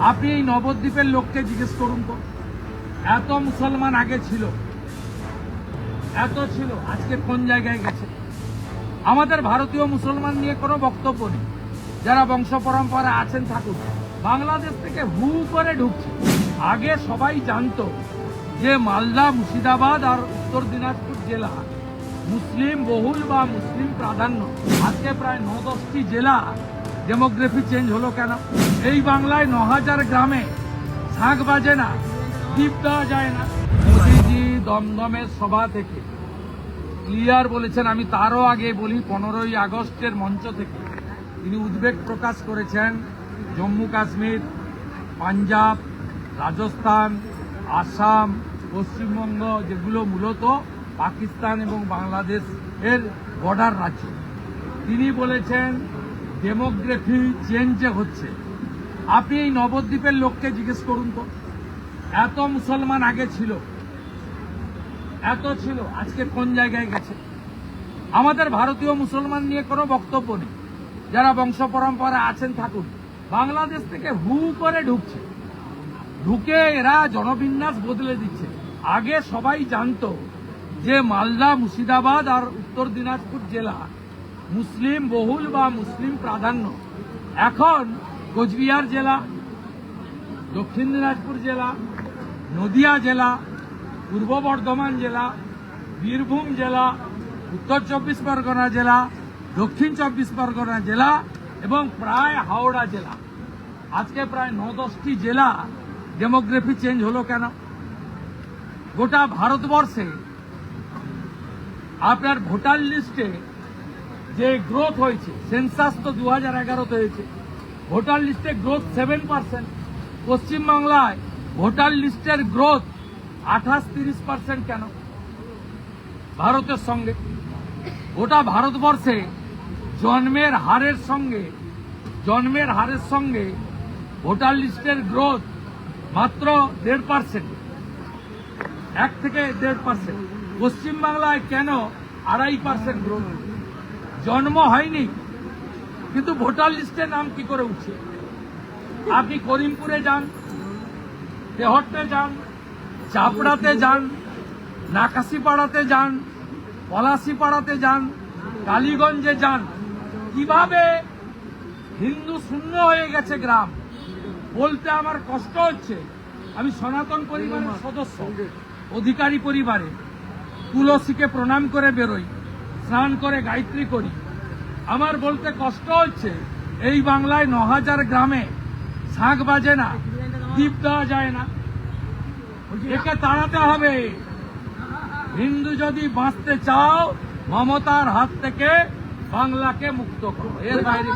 আপনি এই নবদ্বীপের লোককে জিজ্ঞেস করুন তো। এত মুসলমান আগে ছিল। এত ছিল, আজকে কোন জায়গায় গেছে? আমাদের ভারতীয় মুসলমান নিয়ে কোনো বক্তব্য নেই। যারা বংশ পরম্পরা আছেন থাকুন বাংলাদেশ থেকে হু করে ঢুকছে। আগে সবাই জানতো যে মালদা, মুর্শিদাবাদ আর উত্তর দিনাজপুর জেলা মুসলিম বহুল বা মুসলিম প্রাধান্য। আজকে প্রায় ন দশটি জেলা ডেমোগ্রাফি চেঞ্জ হলো কেন? এই বাংলায় ন হাজার গ্রামে শাঁখ বাজে না দ্বীপ দেওয়া যায় না। মোদিজি দমদমের সভা থেকে ক্লিয়ার বলেছেন, আমি তারও আগে বলি, পনেরোই আগস্টের মঞ্চ থেকে তিনি উদ্বেগ প্রকাশ করেছেন, জম্মু কাশ্মীর, পাঞ্জাব, রাজস্থান, আসাম, পশ্চিমবঙ্গ, যেগুলো মূলত পাকিস্তান এবং বাংলাদেশ এর বর্ডার রাজ্য। তিনি বলেছেন ডেমোগ্রাফি চেঞ্জ হচ্ছে, আপনি এই নবদ্বীপের লোককে জিজ্ঞেস করুন তো। এত মুসলমান আগে ছিল, এত ছিল, আজকে কোন জায়গায় গেছে? আমাদের ভারতীয় মুসলমান নিয়ে কোনো বক্তব্য নেই। যারা বংশ পরম্পরা আছেন, থাকুন। বাংলাদেশ থেকে হু করে ঢুকছে। ঢুকে এরা জনবিন্যাস বদলে দিচ্ছে। আগে সবাই জানতো যে মালদা মুর্শিদাবাদ আর উত্তর দিনাজপুর জেলা মুসলিম বহুল বা মুসলিম প্রাধান্য। এখন কোচবিহার জেলা, দক্ষিণ দিনাজপুর জেলা, নদিয়া জেলা, পূর্ব বর্ধমান জেলা, বীরভূম জেলা, উত্তর চব্বিশ পরগনা জেলা, দক্ষিণ চব্বিশ পরগনা জেলা এবং প্রায় হাওড়া জেলা। আজকে প্রায় ন দশটি জেলা ডেমোগ্রাফি চেঞ্জ হলো কেন? গোটা ভারতবর্ষে আপনার ভোটার লিস্টে যে গ্রোথ হয়েছে সেন্সাস তো দু হাজার এগারোতে হয়েছে ভোটার লিস্টে গ্রোথ সেভেন পার্সেন্ট পশ্চিমবাংলায় ভোটার লিস্টের গ্রোথ আঠাশ তিরিশ পার্সেন্ট কেন? ভারতের সঙ্গে। গোটা ভারতবর্ষে জন্মের হারের সঙ্গে, জন্মের হারের সঙ্গে ভোটার লিস্টের গ্রোথ মাত্র দেড় পার্সেন্ট এক থেকে দেড় পার্সেন্ট পশ্চিমবাংলায় কেন আড়াই পার্সেন্ট গ্রোথ জন্ম হয়নি, কিন্তু ভোটার লিস্টে নাম কি করে উঠছে? আপনি করিমপুরে যান তেহট্টে যান, চাপড়াতে যান, নাকাশিপাড়াতে যান, পলাশিপাড়াতে যান, কালীগঞ্জে যান, কীভাবে হিন্দু শূন্য হয়ে গেছে গ্রাম? বলতে আমার কষ্ট হচ্ছে। আমি সনাতন পরিবারের সদস্য, অধিকারী পরিবারে। তুলসীকে প্রণাম করে বেরোই। স্নান করে গায়ত্রী করি। আমার বলতে কষ্ট হচ্ছে, এই বাংলায় ন হাজার গ্রামে শাঁখ বাজে না, দীপ দেওয়া যায় না। একে তাড়াতে হবে। হিন্দু যদি বাঁচতে চাও, মমতার হাত থেকে বাংলাকে মুক্ত করো। এর বাইরে